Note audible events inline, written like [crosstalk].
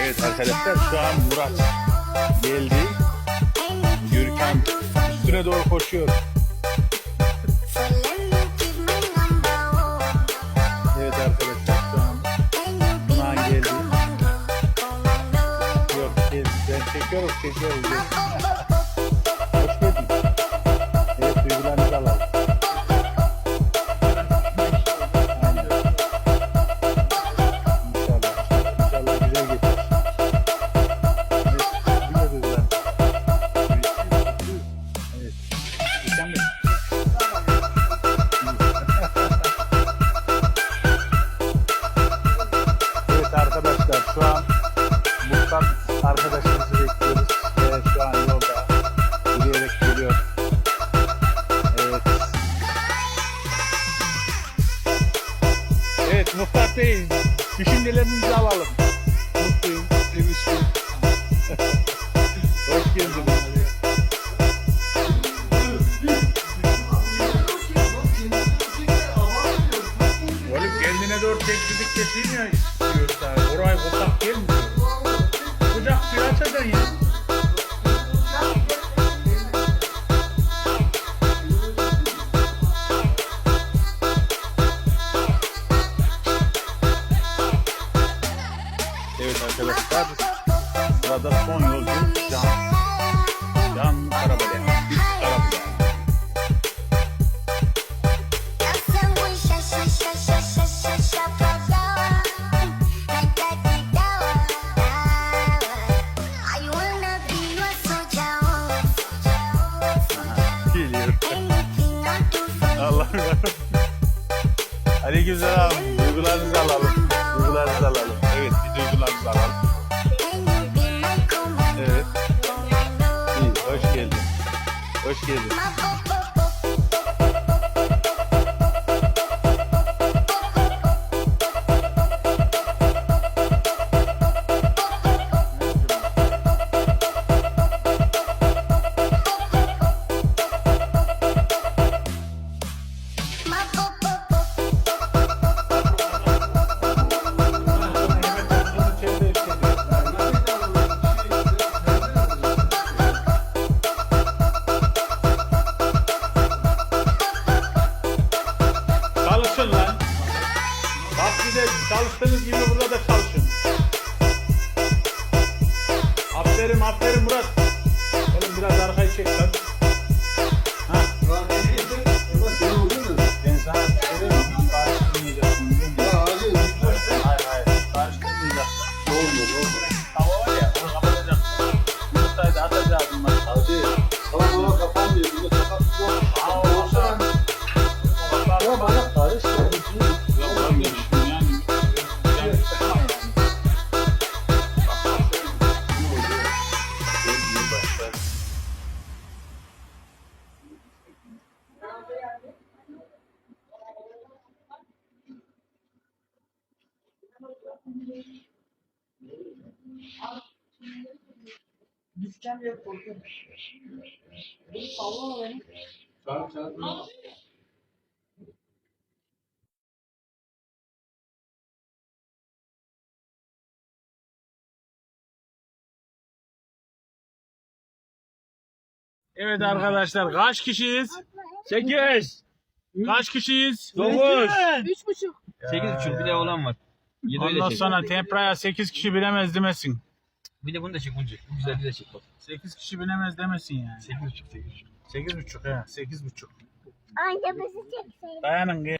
Evet arkadaşlar şu an Murat geldi. Gürkan üstüne doğru koşuyor. Evet arkadaşlar şu an Kaan geldi. Yok biz çekiyoruz çekiyoruz. Mustafa arkadaşımızı bekliyoruz. Evet şu an yolda yürüyerek geliyor. Evet. Evet Mustafa Bey düşüncelerinizi alalım. Mutluyum, sevinçliyim. [laughs] Hoş geldiniz. Oğlum kendine doğru teklilik keseyim ya istiyorsa. Orayı kucak değil de aspirante a ganhar. Eu e estrada, estrada sonhosa, já, já não trabalhamos. Allah'ım yarabbim. Aleykümselam. Duygularınızı alalım. Duygularınızı alalım. Evet, bir duygularınızı alalım. Evet. İyi, hoş geldin. Hoş geldin. Aferin aferin Murat. Oğlum biraz arkayı çek lan. Ha. Ben sana söyleyeyim? Karıştırmayacaksın. biliyor musun? Hayır hayır. Karıştırmayacaksın. Tava var ya onu kapatacaksın. Yumurtayı da atacağız bunları. Aa, Düşeceğim diye korkuyorum. Beni sallama beni. Evet arkadaşlar kaç kişiyiz? 8. Kaç kişiyiz? 9. Üç buçuk. 8 buçuk bir de olan var. 7 öyle Ondan çek. sonra tempraya 8 kişi binemez demesin. Bir de bunu da çek Buncu. Bu güzel bir de çek bak. 8 kişi binemez demesin yani. 8 buçuk 8 buçuk. 8 buçuk he 8 buçuk. Anca bizi çekseydin. Dayanın gel.